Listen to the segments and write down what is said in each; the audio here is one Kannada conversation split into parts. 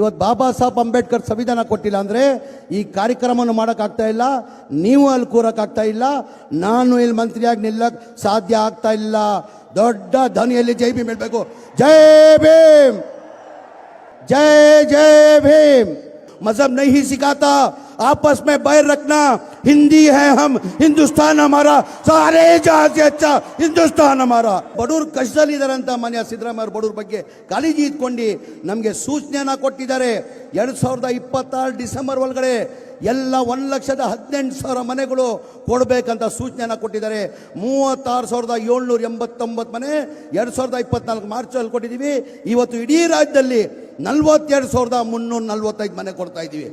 ಇವತ್ತು ಬಾಬಾ ಸಾಹೇಬ್ ಅಂಬೇಡ್ಕರ್ ಸಂವಿಧಾನ ಕೊಟ್ಟಿಲ್ಲ ಅಂದರೆ ಈ ಕಾರ್ಯಕ್ರಮವನ್ನು ಮಾಡೋಕ್ಕಾಗ್ತಾ ಇಲ್ಲ, ನೀವು ಅಲ್ಲಿ ಕೂರೋಕ್ಕಾಗ್ತಾ ಇಲ್ಲ, ನಾನು ಇಲ್ಲಿ ಮಂತ್ರಿಯಾಗಿ ನಿಲ್ಲಕ್ಕೆ ಸಾಧ್ಯ ಆಗ್ತಾ ಇಲ್ಲ. ದೊಡ್ಡ ಧ್ವನಿಯಲ್ಲಿ ಜೈ ಭೀಮ್ ಹೇಳಬೇಕು. ಜೈ ಭೀಮ್! ಜೈ ಜೈ ಭೀಮ್! ಮಜಬ್ ನಹಿ ಸಿಖಾತಾ आपस में बैर रखना हिंदी है हम हिंदुस्तान हमारा सारे जहां से अच्छा ಹಿಂದೂಸ್ತಾನ್ ಹಮಾರ ಬಡವ್ರು ಕಷ್ಟದಲ್ಲಿದ್ದಾರೆ ಅಂತ ಮಾನ್ಯ ಸಿದ್ದರಾಮಯ್ಯ ಅವರು ಬಡವ್ರ ಬಗ್ಗೆ ಕಾಳಜಿ ಇಟ್ಕೊಂಡು ನಮಗೆ ಸೂಚನೆಯನ್ನ ಕೊಟ್ಟಿದ್ದಾರೆ ಎರಡು ಸಾವಿರದ ಇಪ್ಪತ್ತಾರು ಡಿಸೆಂಬರ್ ಒಳಗಡೆ ಎಲ್ಲ ಒಂದು ಲಕ್ಷದ ಹದಿನೆಂಟು ಸಾವಿರ ಮನೆಗಳು ಕೊಡಬೇಕಂತ ಸೂಚನೆಯನ್ನ ಕೊಟ್ಟಿದ್ದಾರೆ ಮೂವತ್ತಾರು ಸಾವಿರದ ಏಳ್ನೂರ ಎಂಬತ್ತೊಂಬತ್ತು ಮನೆ ಎರಡು ಸಾವಿರದ ಇಪ್ಪತ್ನಾಲ್ಕು ಮಾರ್ಚಲ್ಲಿ ಕೊಟ್ಟಿದ್ದೀವಿ ಇವತ್ತು ಇಡೀ ರಾಜ್ಯದಲ್ಲಿ ನಲ್ವತ್ತೆರಡು ಸಾವಿರದ ಮುನ್ನೂರ ನಲ್ವತ್ತೈದು ಮನೆ ಕೊಡ್ತಾ ಇದ್ದೀವಿ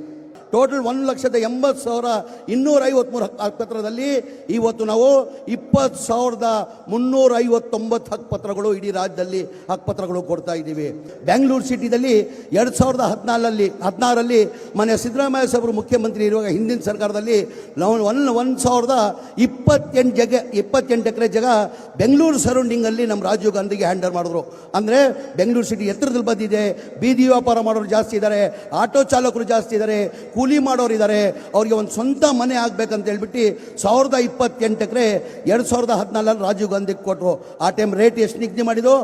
ಟೋಟಲ್ ಒಂದು ಲಕ್ಷದ ಎಂಬತ್ತು ಸಾವಿರ ಇನ್ನೂರ ಐವತ್ಮೂರು ಹಕ್ಕುಪತ್ರದಲ್ಲಿ ಇವತ್ತು ನಾವು ಇಪ್ಪತ್ತು ಸಾವಿರದ ಮುನ್ನೂರ ಐವತ್ತೊಂಬತ್ತು ಹಕ್ಕುಪತ್ರಗಳು ಇಡೀ ರಾಜ್ಯದಲ್ಲಿ ಹಕ್ಕುಪತ್ರಗಳು ಕೊಡ್ತಾ ಇದ್ದೀವಿ. ಬೆಂಗಳೂರು ಸಿಟಿದಲ್ಲಿ ಎರಡು ಸಾವಿರದ ಹದಿನಾಲಲ್ಲಿ ಹದಿನಾರಲ್ಲಿ ಮನೆ ಸಿದ್ದರಾಮಯ್ಯ ಸಾಹೇಬರು ಮುಖ್ಯಮಂತ್ರಿ ಇರುವಾಗ ಹಿಂದಿನ ಸರ್ಕಾರದಲ್ಲಿ ನಾವು ಒನ್ ಒಂದು ಸಾವಿರದ ಇಪ್ಪತ್ತೆಂಟು ಜಗ, ಇಪ್ಪತ್ತೆಂಟು ಎಕರೆ ಜಾಗ ಬೆಂಗಳೂರು ಸರೌಂಡಿಂಗಲ್ಲಿ ನಮ್ಮ ರಾಜೀವ್ ಗಾಂಧಿಗೆ ಹ್ಯಾಂಡಲ್ ಮಾಡಿದ್ರು. ಅಂದರೆ ಬೆಂಗಳೂರು ಸಿಟಿ ಎತ್ತರದಲ್ಲಿ ಬಂದಿದೆ, ಬೀದಿ ವ್ಯಾಪಾರ ಮಾಡೋರು ಜಾಸ್ತಿ ಇದ್ದಾರೆ ಆಟೋ ಚಾಲಕರು ಜಾಸ್ತಿ ಇದ್ದಾರೆ ಕೂಲಿ ಮಾಡೋರಿದ್ದಾರೆ, ಅವರಿಗೆ ಒಂದು ಸ್ವಂತ ಮನೆ ಆಗ್ಬೇಕಂತ ಹೇಳ್ಬಿಟ್ಟು ಸಾವಿರದ ಇಪ್ಪತ್ತೆಂಟು ಎಕರೆ ಎರಡು ಸಾವಿರದ ಹದಿನಾಲ್ಕರಲ್ಲಿ ರಾಜೀವ್ ಗಾಂಧಿಗೆ ಕೊಟ್ಟರು ಆ ಟೈಮ್ ರೇಟ್ ಎಷ್ಟು ನಿಗದಿ ಮಾಡಿದ್ರು?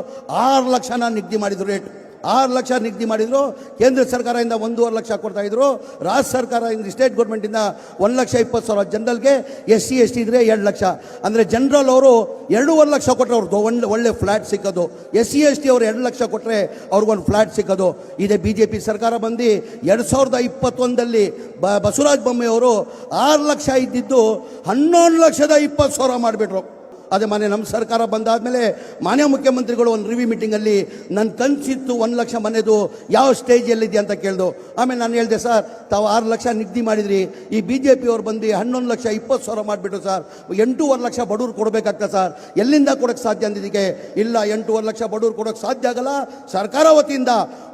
ಆರು ಲಕ್ಷನ ನಿಗದಿ ಮಾಡಿದ್ರು ರೇಟ್ ಆರು ಲಕ್ಷ ನಿಗದಿ ಮಾಡಿದ್ರು. ಕೇಂದ್ರ ಸರ್ಕಾರದಿಂದ ಒಂದೂವರೆ ಲಕ್ಷ ಕೊಡ್ತಾ ಇದ್ರು. ರಾಜ್ಯ ಸರ್ಕಾರದಿಂದ ಸ್ಟೇಟ್ ಗೌರ್ಮೆಂಟಿಂದ ಒಂದು ಲಕ್ಷ ಇಪ್ಪತ್ತು ಸಾವಿರ ಜನರಲ್ಗೆ ಎಸ್ ಸಿ, ಎಸ್ ಟಿ ಇದ್ರೆ ಎರಡು ಲಕ್ಷ. ಅಂದರೆ ಜನರಲ್ ಅವರು ಎರಡೂವರೆ ಲಕ್ಷ ಕೊಟ್ಟರೆ ಅವ್ರದ್ದು ಒಳ್ಳೆ ಒಳ್ಳೆ ಫ್ಲ್ಯಾಟ್ ಸಿಕ್ಕೋದು. ಎಸ್ ಸಿ, ಎಸ್ ಟಿ ಅವರು ಎರಡು ಲಕ್ಷ ಕೊಟ್ಟರೆ ಅವ್ರಿಗೊಂದು ಫ್ಲ್ಯಾಟ್ ಸಿಕ್ಕೋದು. ಇದೇ ಬಿ ಜೆ ಪಿ ಸರ್ಕಾರ ಬಂದು ಎರಡು ಸಾವಿರದ ಇಪ್ಪತ್ತೊಂದಲ್ಲಿ ಬ ಬಸವರಾಜ ಬೊಮ್ಮೆಯವರು ಆರು ಲಕ್ಷ ಇದ್ದಿದ್ದು ಹನ್ನೊಂದು ಲಕ್ಷದ ಇಪ್ಪತ್ತು ಸಾವಿರ ಮಾಡಿಬಿಟ್ರು. ಅದೇ ಮನೆ ನಮ್ಮ ಸರ್ಕಾರ ಬಂದಾದಮೇಲೆ ಮಾನ್ಯ ಮುಖ್ಯಮಂತ್ರಿಗಳು ಒಂದು ರಿವ್ಯೂ ಮೀಟಿಂಗಲ್ಲಿ ನನ್ನ ಕನಸಿತ್ತು ಒಂದು ಲಕ್ಷ ಮನೆದು ಯಾವ ಸ್ಟೇಜಲ್ಲಿದೆ ಅಂತ ಕೇಳ್ದು. ಆಮೇಲೆ ನಾನು ಹೇಳಿದೆ, ಸರ್, ತಾವು ಆರು ಲಕ್ಷ ನಿಗದಿ ಮಾಡಿದ್ರಿ. ಈ ಬಿ ಜೆ ಪಿಯವ್ರು ಬಂದು ಹನ್ನೊಂದು ಲಕ್ಷ ಇಪ್ಪತ್ತು ಸಾವಿರ ಮಾಡಿಬಿಟ್ರು, ಸರ್. ಎಂಟೂವರೆ ಲಕ್ಷ ಬಡವರು ಕೊಡಬೇಕಾಗ್ತದೆ ಸರ್. ಎಲ್ಲಿಂದ ಕೊಡೋಕ್ಕೆ ಸಾಧ್ಯ ಅಂದಿದ್ದಕ್ಕೆ ಇಲ್ಲ, ಎಂಟೂವರೆ ಲಕ್ಷ ಬಡವ್ರು ಕೊಡೋಕೆ ಸಾಧ್ಯ ಆಗಲ್ಲ. ಸರ್ಕಾರ ವತಿಯಿಂದ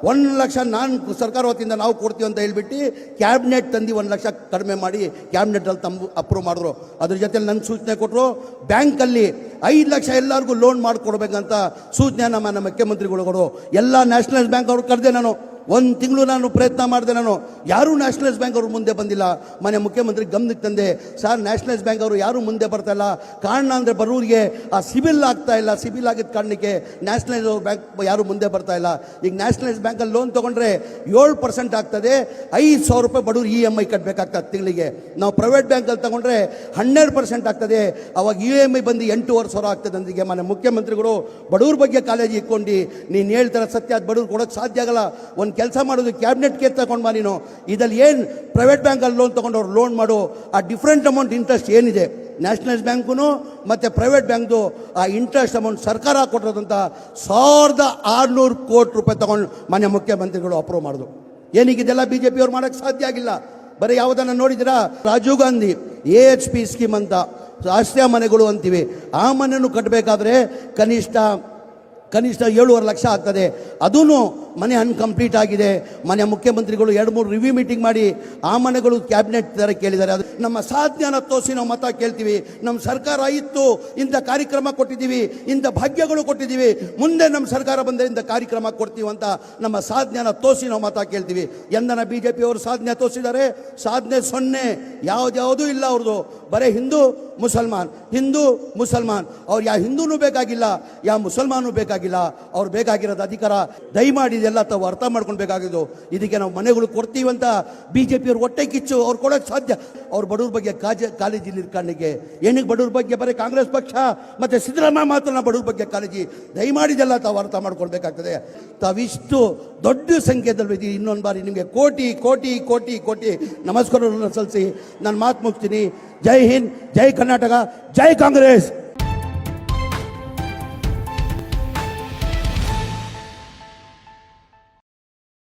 ಒಂದು ಲಕ್ಷ ನಾನು ಸರ್ಕಾರ ವತಿಯಿಂದ ನಾವು ಕೊಡ್ತೀವಿ ಅಂತ ಹೇಳ್ಬಿಟ್ಟು ಕ್ಯಾಬಿನೆಟ್ ತಂದು ಒಂದು ಲಕ್ಷ ಕಡಿಮೆ ಮಾಡಿ ಕ್ಯಾಬಿನೆಟಲ್ಲಿ ತಂಬು ಅಪ್ರೂವ್ ಮಾಡಿದ್ರು. ಅದ್ರ ಜೊತೆಲಿ ನನ್ನ ಸೂಚನೆ ಕೊಟ್ಟರು ಬ್ಯಾಂಕಲ್ಲಿ ಐದು ಲಕ್ಷ ಎಲ್ಲರಿಗೂ ಲೋನ್ ಮಾಡಿಕೊಡ್ಬೇಕಂತ ಸೂಚನೆ ನಮ್ಮ ಮುಖ್ಯಮಂತ್ರಿಗಳು ಕೊಡು ಎಲ್ಲ ನ್ಯಾಷನಲೈಸ್ ಬ್ಯಾಂಕ್ ಅವ್ರು ಕರೆದೆ ನಾನು. ಒಂದು ತಿಂಗಳು ನಾನು ಪ್ರಯತ್ನ ಮಾಡಿದೆ ನಾನು. ಯಾರೂ ನ್ಯಾಷನಲೈಸ್ ಬ್ಯಾಂಕ್ ಅವರು ಮುಂದೆ ಬಂದಿಲ್ಲ. ಮನೆ ಮುಖ್ಯಮಂತ್ರಿ ಗಮನಕ್ಕೆ ತಂದೆ. ಸರ್ ನ್ಯಾಷನಲೈಸ್ ಬ್ಯಾಂಕ್ ಅವರು ಯಾರೂ ಮುಂದೆ ಬರ್ತಾ ಇಲ್ಲ. ಕಾರಣ ಅಂದರೆ ಬರೋರಿಗೆ ಆ ಸಿಬಿಲ್ ಆಗ್ತಾ ಇಲ್ಲ. ಸಿಬಿಲ್ ಆಗಿದ್ದ ಕಾರಣಕ್ಕೆ ನ್ಯಾಷನಲೈಸ್ ಬ್ಯಾಂಕ್ ಯಾರು ಮುಂದೆ ಬರ್ತಾ ಇಲ್ಲ. ಈಗ ನ್ಯಾಷನಲೈಸ್ ಬ್ಯಾಂಕಲ್ಲಿ ಲೋನ್ ತೊಗೊಂಡ್ರೆ ಏಳು ಪರ್ಸೆಂಟ್ ಆಗ್ತದೆ. ಐದು ಸಾವಿರ ರೂಪಾಯಿ ಬಡವ್ರು ಇ ಎಂ ಐ ಕಟ್ಟಬೇಕಾಗ್ತದೆ ತಿಂಗಳಿಗೆ. ನಾವು ಪ್ರೈವೇಟ್ ಬ್ಯಾಂಕಲ್ಲಿ ತಗೊಂಡ್ರೆ ಹನ್ನೆರಡು ಪರ್ಸೆಂಟ್ ಆಗ್ತದೆ. ಅವಾಗ ಇ ಎಂ ಐ ಬಂದು ಎಂಟೂವರೆ ಸಾವಿರ ಆಗ್ತದೆ ಅಂದಿಗೆ ಮನೆ ಮುಖ್ಯಮಂತ್ರಿಗಳು. ಬಡವ್ರ ಬಗ್ಗೆ ಕಾಲೇಜ್ ಇಟ್ಕೊಂಡು ನೀನು ಹೇಳ್ತಾರೆ ಸತ್ಯ, ಅದು ಬಡವ್ರು ಕೊಡೋಕ್ಕೆ ಸಾಧ್ಯ ಆಗಲ್ಲ. ಒಂದು ಕೆಲಸ ಮಾಡೋದು ಕ್ಯಾಬಿನೆಟ್ಗೆ ತಗೊಂಡು ಬಾ ನೀನು. ಇದರಲ್ಲಿ ಏನು ಪ್ರೈವೇಟ್ ಬ್ಯಾಂಕಲ್ಲಿ ಲೋನ್ ತೊಗೊಂಡವ್ರು ಲೋನ್ ಮಾಡು. ಆ ಡಿಫ್ರೆಂಟ್ ಅಮೌಂಟ್ ಇಂಟ್ರೆಸ್ಟ್ ಏನಿದೆ? ನ್ಯಾಷನಲೈಸ್ ಬ್ಯಾಂಕು ಮತ್ತು ಪ್ರೈವೇಟ್ ಬ್ಯಾಂಕ್ದು ಆ ಇಂಟ್ರೆಸ್ಟ್ ಅಮೌಂಟ್ ಸರ್ಕಾರ ಕೊಟ್ಟಿರೋದಂಥ ಸಾವಿರದ ಆರುನೂರು ಕೋಟಿ ರೂಪಾಯಿ ತೊಗೊಂಡು ಮಾನ್ಯ ಮುಖ್ಯಮಂತ್ರಿಗಳು ಅಪ್ರೂವ್ ಮಾಡೋದು. ಏನೀಗ ಇದೆಲ್ಲ ಬಿ ಜೆ ಪಿಯವ್ರು ಮಾಡೋಕ್ಕೆ ಸಾಧ್ಯ ಆಗಿಲ್ಲ. ಬರೀ ಯಾವುದನ್ನು ನೋಡಿದಿರಾ Rajiv Gandhi A H P scheme ಅಂತ. ಆಶ್ರಯ ಮನೆಗಳು ಅಂತೀವಿ. ಆ ಮನೆಯನ್ನು ಕಟ್ಟಬೇಕಾದ್ರೆ ಕನಿಷ್ಠ ಕನಿಷ್ಠ ಏಳುವರೆ ಲಕ್ಷ ಆಗ್ತದೆ. ಅದೂ ಮನೆ ಅನ್ಕಂಪ್ಲೀಟ್ ಆಗಿದೆ. ಮನೆ ಮುಖ್ಯಮಂತ್ರಿಗಳು ಎರಡು ಮೂರು ರಿವ್ಯೂ ಮೀಟಿಂಗ್ ಮಾಡಿ ಆ ಮನೆಗಳು ಕ್ಯಾಬಿನೆಟ್ ಥರ ಕೇಳಿದ್ದಾರೆ. ಅದು ನಮ್ಮ ಸಾಧನೆಯನ್ನು ತೋರಿಸಿ ನಾವು ಮತ ಕೇಳ್ತೀವಿ. ನಮ್ಮ ಸರ್ಕಾರ ಇತ್ತು, ಇಂಥ ಕಾರ್ಯಕ್ರಮ ಕೊಟ್ಟಿದ್ದೀವಿ, ಇಂಥ ಭಾಗ್ಯಗಳು ಕೊಟ್ಟಿದ್ದೀವಿ. ಮುಂದೆ ನಮ್ಮ ಸರ್ಕಾರ ಬಂದರೆ ಇಂಥ ಕಾರ್ಯಕ್ರಮ ಕೊಡ್ತೀವಿ ಅಂತ ನಮ್ಮ ಸಾಧನೆಯನ್ನು ತೋರಿಸಿ ನಾವು ಮತ ಕೇಳ್ತೀವಿ. ಎಂದನ ಬಿ ಜೆ ಪಿಯವರು ಸಾಧನೆ ತೋರಿಸಿದ್ದಾರೆ? ಸಾಧನೆ ಸೊನ್ನೆ. ಯಾವುದ್ಯಾವುದೂ ಇಲ್ಲ ಅವ್ರದ್ದು. ಬರೀ ಹಿಂದೂ, ಮುಸಲ್ಮಾನ್. ಹಿಂದೂ, ಮುಸಲ್ಮಾನ್. ಅವ್ರು ಯಾವ ಹಿಂದೂನೂ ಬೇಕಾಗಿಲ್ಲ ಯಾವ ಮುಸಲ್ಮಾನೂ ಬೇಕಾಗಿಲ್ಲ. ಅವ್ರು ಬೇಕಾಗಿರೋದು ಅಧಿಕಾರ. ದಯಮಾಡಿ ಇದೆಲ್ಲ ತಾವು ಅರ್ಥ ಮಾಡ್ಕೊಳ್ಬೇಕಾಗಿದ್ದು. ಇದಕ್ಕೆ ನಾವು ಮನೆಗಳು ಕೊಡ್ತೀವಂತ ಬಿ ಜೆ ಪಿಯವ್ರು ಹೊಟ್ಟೆ ಕಿಚ್ಚು, ಅವ್ರು ಕೊಡೋಕೆ ಸಾಧ್ಯ. ಅವ್ರು ಬಡವ್ರ ಬಗ್ಗೆ ಕಾಜ, ಕಾಳಜಿ ನಿರ್ಕಾರಣಕ್ಕೆ ಏನಕ್ಕೆ ಬಡವ್ರ ಬಗ್ಗೆ? ಬರೀ ಕಾಂಗ್ರೆಸ್ ಪಕ್ಷ ಮತ್ತು ಸಿದ್ದರಾಮಯ್ಯ ಮಾತ್ರ ನಾವು ಬಡವ್ರ ಬಗ್ಗೆ ಕಾಳಜಿ. ದಯಮಾಡಿದೆಲ್ಲ ತಾವು ಅರ್ಥ ಮಾಡ್ಕೊಳ್ಬೇಕಾಗ್ತದೆ. ತಾವಿಷ್ಟು ದೊಡ್ಡ ಸಂಖ್ಯೆದಲ್ಲಿ ಇನ್ನೊಂದು ಬಾರಿ ನಿಮಗೆ ಕೋಟಿ ಕೋಟಿ ಕೋಟಿ ಕೋಟಿ ನಮಸ್ಕಾರ ಸಲ್ಲಿಸಿ. ನಾನು ಮಾತು ಮುಗಿಸ್ತೀನಿ. ಜೈ ಹಿಂದ್, ಜೈ ಕರ್ನಾಟಕ, ಜೈ ಕಾಂಗ್ರೆಸ್.